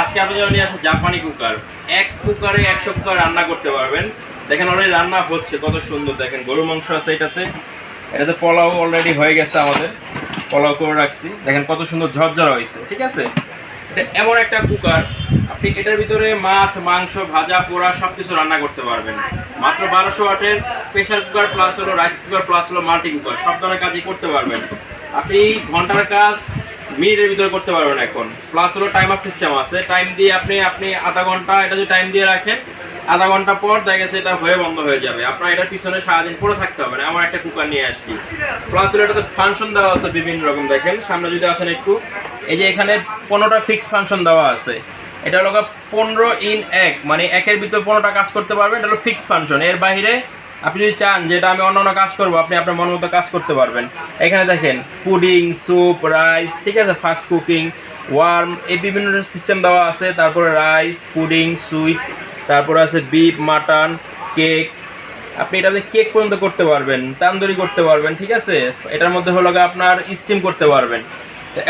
আজকে জাপানি কুকার। এক কুকারে এক রান্না করতে পারবেন। দেখেন অলরেডি রান্না কত সুন্দর দেখেন মাংস আছে এটাতে। এটাতে পোলাও অলরেডি হয়ে গেছে আমাদের। পোলাও করে রাখছি। দেখেন কত সুন্দর ঝরঝরা হয়েছে, ঠিক আছে? এটা এমন একটা কুকার, আপনি এটার ভিতরে মাছ, মাংস, ভাজা, পোড়া সব কিছু রান্না করতে পারবেন। মাত্র বারোশো ওয়াটের প্রেশার কুকার প্লাস হলো রাইস কুকার প্লাস হলো মাল্টি কুকার, সব ধরনের কাজই করতে পারবেন। আপনি ঘণ্টার কাজ মিনিটের ভিতরে করতে পারবেন এখন। প্লাস হলো টাইমার সিস্টেম আছে। টাইম দিয়ে আপনি আপনি আধা ঘণ্টা এটা যদি টাইম দিয়ে রাখেন, আধা ঘণ্টা পর দেখা গেছে এটা হয়ে বন্ধ হয়ে যাবে। আপনার এটার পিছনে সারাদিন পরে থাকতে হবে না। আমার একটা কুকার নিয়ে আসছি। প্লাস হলো এটাতে ফাংশন দেওয়া আছে বিভিন্ন রকম, দেখেন। সামনে যদি আসেন একটু এই যে এখানে পনেরোটা ফিক্স ফাংশন দেওয়া আছে। এটা হলো পনেরো ইন এক মানে একের ভিতরে পনেরোটা কাজ করতে পারবেন, এটা হলো ফিক্স ফাংশন এর বাইরে আপনি যদি চান যে এটা আমি অন্য অন্য কাজ করব, আপনি আপনার মন মতো কাজ করতে পারবেন। এখানে দেখেন পুডিং স্যুপ রাইস ঠিক আছে? ফাস্ট কুকিং ওয়ার্ম এই বিভিন্ন সিস্টেম দেওয়া আছে। তারপরে রাইস পুডিং সুইট তারপরে আছে বিফ মাটন কেক আপনি এটাতে কেক পর্যন্ত করতে পারবেন, তান্দুরি করতে পারবেন, ঠিক আছে? এটার মধ্যে হলো আপনার স্টিম করতে পারবেন।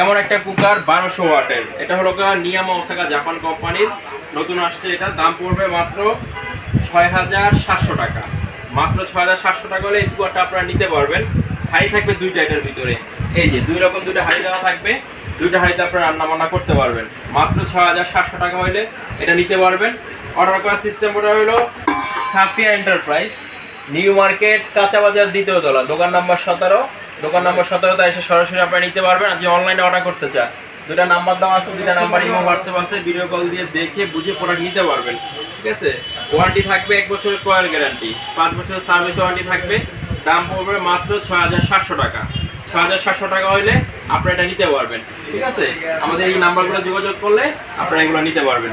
এমন একটা কুকার বারোশো ওয়াটের। এটা হলো নিয়ামা ওসাকা জাপান কোম্পানির। নতুন আসছে এটা। দাম পড়বে মাত্র ছয় হাজার সাতশো টাকা। মাত্র ছয় হাজার সাতশো টাকা হলে এই কুকারটা আপনারা নিতে পারবেন। হাঁড়ি থাকবে দুইটা এটার ভিতরে। এই যে, দুই রকম দুইটা হাঁড়ি দেওয়া থাকবে। দুইটা হাঁড়িতে আপনারা রান্না বান্না করতে পারবেন। মাত্র ছয় হাজার সাতশো টাকা হলে এটা নিতে পারবেন। অর্ডার করার সিস্টেম ওটা হলো সাফিয়া এন্টারপ্রাইজ নিউ মার্কেট কাঁচা বাজার দ্বিতীয় তলা, দোকান নাম্বার সতেরো। দোকান নাম্বার সতেরোতে এসে সরাসরি আপনারা নিতে পারবেন। আপনি অনলাইনে অর্ডার করতে চান। দুটা নাম্বার দেওয়া আছে দুটা নাম্বার ইমো হোয়াটসঅ্যাপ আছে ভিডিও কল দিয়ে দেখে বুঝে প্রোডাক্ট নিতে পারবেন। ঠিক আছে? ওয়ারেন্টি থাকবে এক বছরের কয়েল গ্যারান্টি পাঁচ বছরের সার্ভিস ওয়ারেন্টি থাকবে। দাম পড়বে মাত্র ছয় হাজার সাতশো টাকা। ছয় হাজার সাতশো টাকা হলে আপনারা এটা নিতে পারবেন। ঠিক আছে? আমাদের এই নাম্বারগুলো যোগাযোগ করলে আপনারা এগুলো নিতে পারবেন।